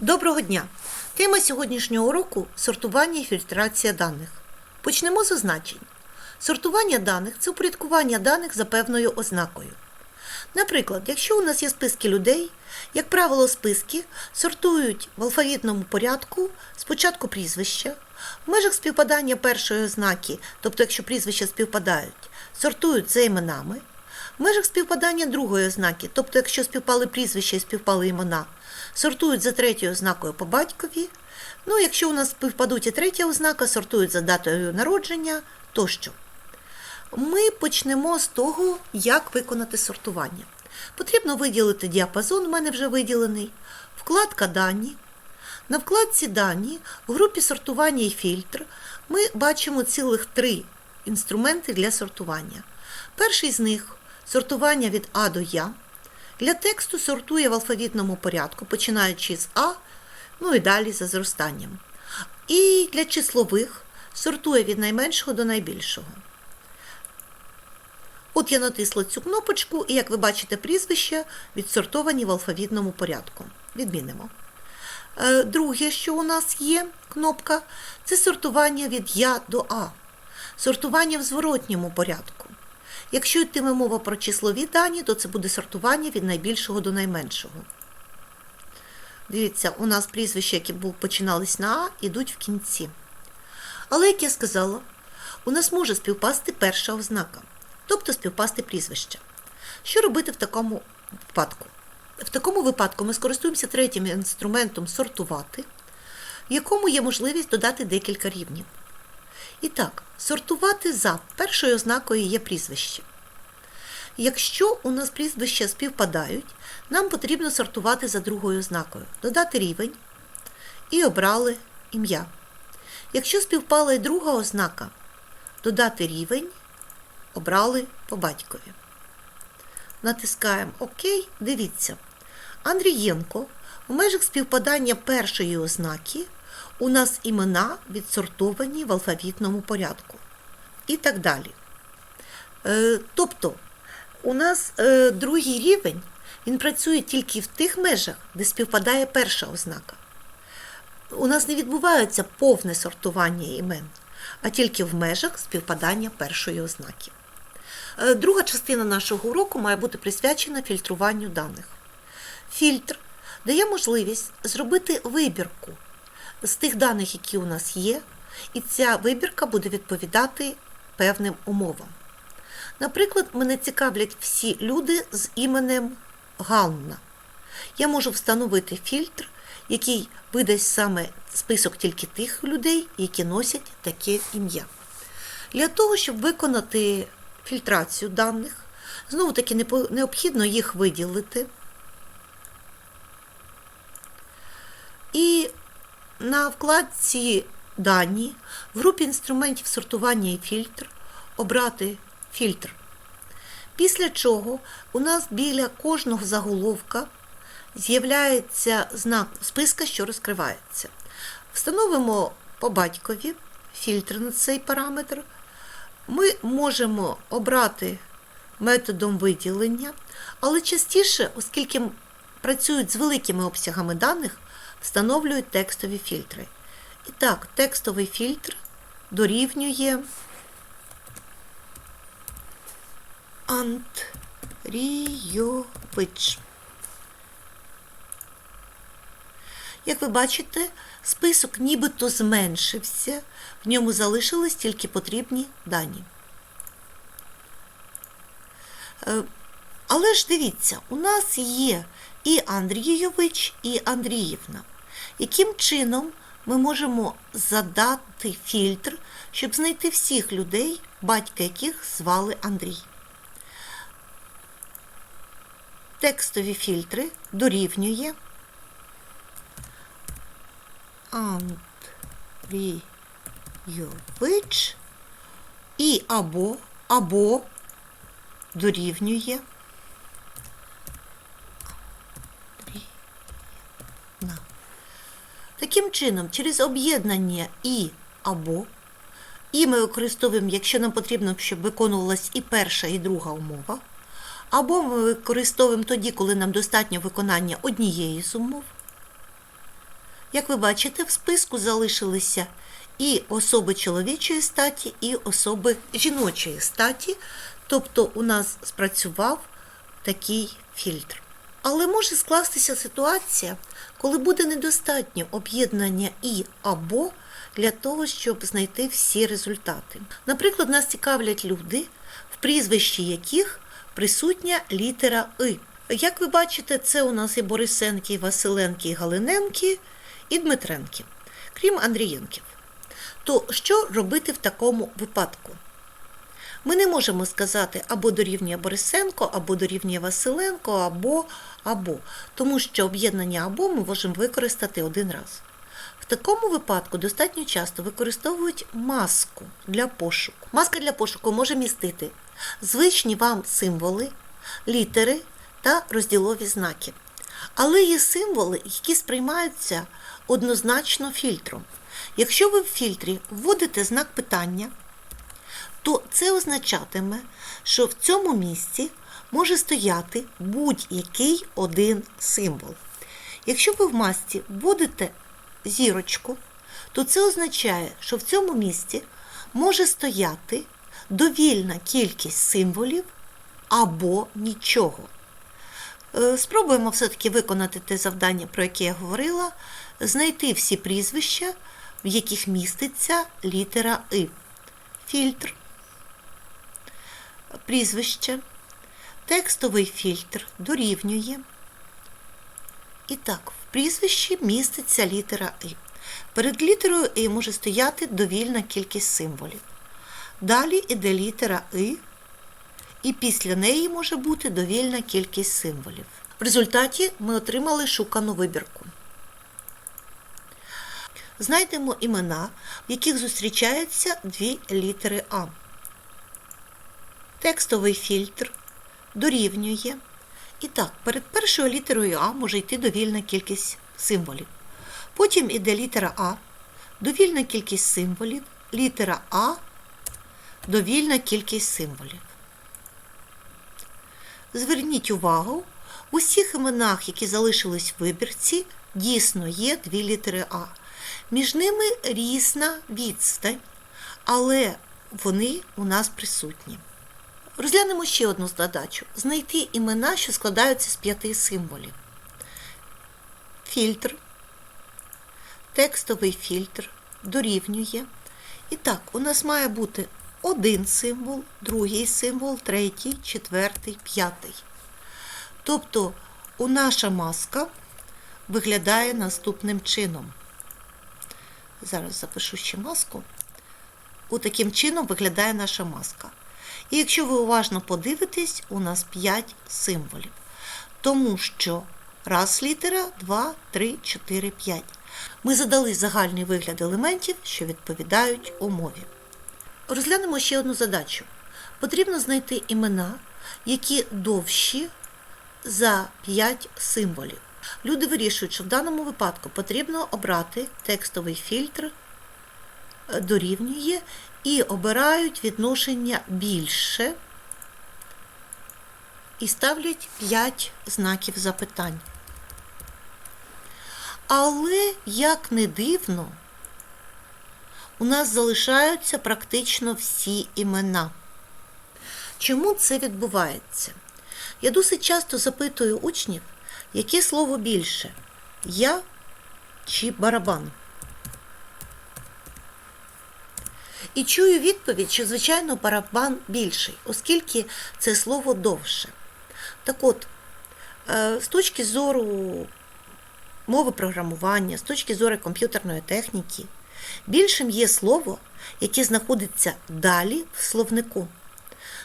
Доброго дня! Тема сьогоднішнього уроку сортування і фільтрація даних. Почнемо з означень. Сортування даних це упорядкування даних за певною ознакою. Наприклад, якщо у нас є списки людей, як правило, списки сортують в алфавітному порядку спочатку прізвища, в межах співпадання першої ознаки, тобто якщо прізвища співпадають, сортують за іменами, в межах співпадання другої ознаки, тобто якщо співпали прізвища і співпали імена, сортують за третьою ознакою по батькові. Ну, якщо у нас співпадуть і третя ознака, сортують за датою народження тощо. Ми почнемо з того, як виконати сортування. Потрібно виділити діапазон, у мене вже виділений, вкладка Дані. На вкладці Дані в групі сортування і фільтр ми бачимо цілих три інструменти для сортування. Перший з них сортування від А до Я. Для тексту сортує в алфавітному порядку, починаючи з А, ну і далі за зростанням. І для числових сортує від найменшого до найбільшого. От я натисла цю кнопочку, і як ви бачите, прізвища відсортовані в алфавітному порядку. Відмінимо. Е, Друге, що у нас є кнопка, це сортування від Я до А. Сортування в зворотньому порядку. Якщо йтиме мова про числові дані, то це буде сортування від найбільшого до найменшого. Дивіться, у нас прізвища, які починались на А, ідуть в кінці. Але, як я сказала, у нас може співпасти перша ознака, тобто співпасти прізвище. Що робити в такому випадку? В такому випадку ми скористуємося третім інструментом сортувати, в якому є можливість додати декілька рівнів. І так, сортувати за першою ознакою є прізвище. Якщо у нас прізвища співпадають, нам потрібно сортувати за другою ознакою, додати рівень і обрали ім'я. Якщо співпала і друга ознака, додати рівень, обрали по батькові. Натискаємо ОК, дивіться. Андрієнко в межах співпадання першої ознаки у нас імена відсортовані в алфавітному порядку. І так далі. Е, тобто, у нас е, другий рівень він працює тільки в тих межах, де співпадає перша ознака. У нас не відбувається повне сортування імен, а тільки в межах співпадання першої ознаки. Е, Друга частина нашого уроку має бути присвячена фільтруванню даних. Фільтр дає можливість зробити вибірку з тих даних, які у нас є, і ця вибірка буде відповідати певним умовам. Наприклад, мене цікавлять всі люди з іменем Ганна. Я можу встановити фільтр, який видасть саме список тільки тих людей, які носять таке ім'я. Для того, щоб виконати фільтрацію даних, знову таки необхідно їх виділити. І на вкладці Дані в групі інструментів сортування і фільтр обрати фільтр. Після чого у нас біля кожного заголовка з'являється знак списка, що розкривається. Встановимо по батькові фільтр на цей параметр. Ми можемо обрати методом виділення, але частіше, оскільки працюють з великими обсягами даних, встановлюють текстові фільтри. І так, текстовий фільтр дорівнює Андрійович. Як ви бачите, список нібито зменшився, в ньому залишились тільки потрібні дані. Е, Але ж дивіться, у нас є і Андрійович, і Андріївна. Яким чином ми можемо задати фільтр, щоб знайти всіх людей, батька яких звали Андрій? Текстові фільтри дорівнює Андрійович і або, або дорівнює Андріївна. Таким чином, через об'єднання і або, і ми використовуємо, якщо нам потрібно, щоб виконувалась і перша, і друга умова, або ми використовуємо тоді, коли нам достатньо виконання однієї з умов, Як ви бачите, в списку залишилися і особи чоловічої статі, і особи жіночої статі. Тобто у нас спрацював такий фільтр. Але може скластися ситуація, коли буде недостатньо об'єднання і або для того, щоб знайти всі результати. Наприклад, нас цікавлять люди, в прізвищі яких присутня літера И. Як ви бачите, це у нас і Борисенки, і Василенки, і Галиненки, і Дмитренки, крім Андрієнків. То що робити в такому випадку? Ми не можемо сказати або дорівнює Борисенко, або дорівнює Василенко, або або, тому що об'єднання або ми можемо використати один раз. В такому випадку достатньо часто використовують маску для пошуку. Маска для пошуку може містити звичні вам символи, літери та розділові знаки. Але є символи, які сприймаються однозначно фільтром. Якщо ви в фільтрі вводите знак питання, то це означатиме, що в цьому місці може стояти будь-який один символ. Якщо ви в масці вводите зірочку, то це означає, що в цьому місці може стояти довільна кількість символів або нічого. Е, Спробуємо все-таки виконати те завдання, про яке я говорила, знайти всі прізвища, в яких міститься літера И. Фільтр, прізвище, текстовий фільтр дорівнює. І так, в прізвищі міститься літера И. Перед літерою І може стояти довільна кількість символів. Далі іде літера И, і після неї може бути довільна кількість символів. В результаті ми отримали шукану вибірку. Знайдемо імена, в яких зустрічаються дві літери А. Текстовий фільтр дорівнює. І так, перед першою літерою А може йти довільна кількість символів. Потім іде літера А, довільна кількість символів, літера А, довільна кількість символів. Зверніть увагу, у всіх іменах, які залишились в вибірці, дійсно є дві літери А. Між ними різна відстань, але вони у нас присутні. Розглянемо ще одну задачу: знайти імена, що складаються з п'яти символів. Фільтр, текстовий фільтр дорівнює. І так, у нас має бути один символ, другий символ, третій, четвертий, п'ятий. Тобто у наша маска виглядає наступним чином. Зараз запишу ще маску. У таким чином виглядає наша маска. І якщо ви уважно подивитесь, у нас 5 символів. Тому що раз літера, 2, 3, 4, 5. Ми задали загальний вигляд елементів, що відповідають умові. Розглянемо ще одну задачу. Потрібно знайти імена, які довші за 5 символів. Люди вирішують, що в даному випадку потрібно обрати текстовий фільтр дорівнює і обирають відношення більше і ставлять 5 знаків запитань. Але, як не дивно, у нас залишаються практично всі імена. Чому це відбувається? Я досить часто запитую учнів, яке слово більше я чи барабан. І чую відповідь, що, звичайно, барабан більший, оскільки це слово довше. Так от, е, з точки зору мови програмування, з точки зору комп'ютерної техніки, більшим є слово, яке знаходиться далі в словнику.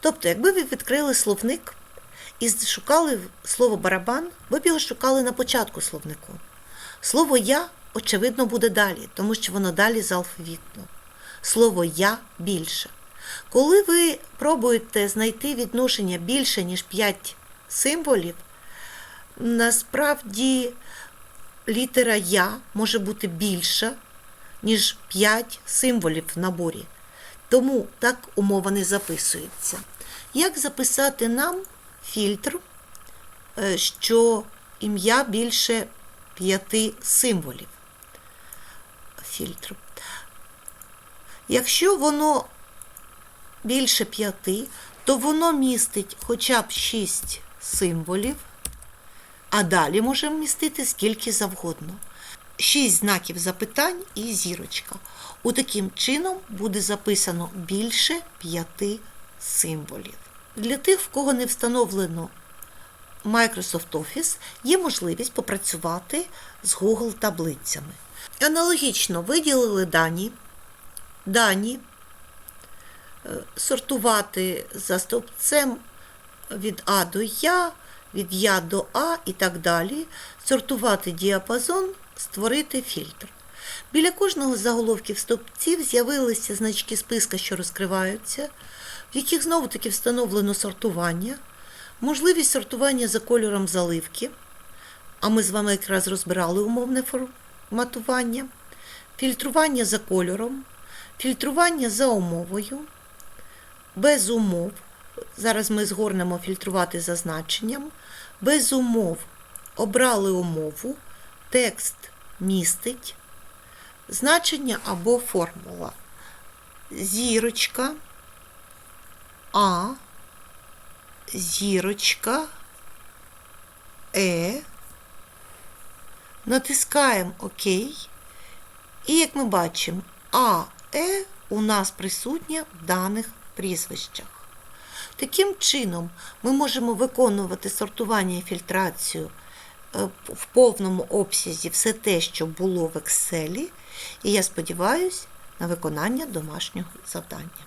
Тобто, якби ви відкрили словник і шукали слово барабан, ви б його шукали на початку словнику. Слово я, очевидно, буде далі, тому що воно далі з алфавітно. Слово я більше. Коли ви пробуєте знайти відношення більше, ніж 5 символів, насправді літера Я може бути більша, ніж 5 символів в наборі. Тому так умова не записується. Як записати нам фільтр, е, що ім'я більше 5 символів? фільтр. Якщо воно більше п'яти, то воно містить хоча б 6 символів, а далі може містити скільки завгодно. 6 знаків запитань і зірочка. У таким чином буде записано більше 5 символів. Для тих, в кого не встановлено Microsoft Office, є можливість попрацювати з Google таблицями. Аналогічно виділили дані, дані е, сортувати за стовпцем від А до Я, від Я до А і так далі, сортувати діапазон, створити фільтр. Біля кожного з заголовків стовпців з'явилися значки списка, що розкриваються, в яких знову-таки встановлено сортування, можливість сортування за кольором заливки, а ми з вами якраз розбирали умовне форматування, фільтрування за кольором, фільтрування за умовою, без умов. Зараз ми згорнемо фільтрувати за значенням. Без умов обрали умову, текст містить, значення або формула. Зірочка, А, зірочка, Е. Натискаємо ОК. І як ми бачимо, А, Е у нас присутнє в даних прізвищах. Таким чином, ми можемо виконувати сортування і фільтрацію е, в повному обсязі все те, що було в Excel, і я сподіваюся на виконання домашнього завдання.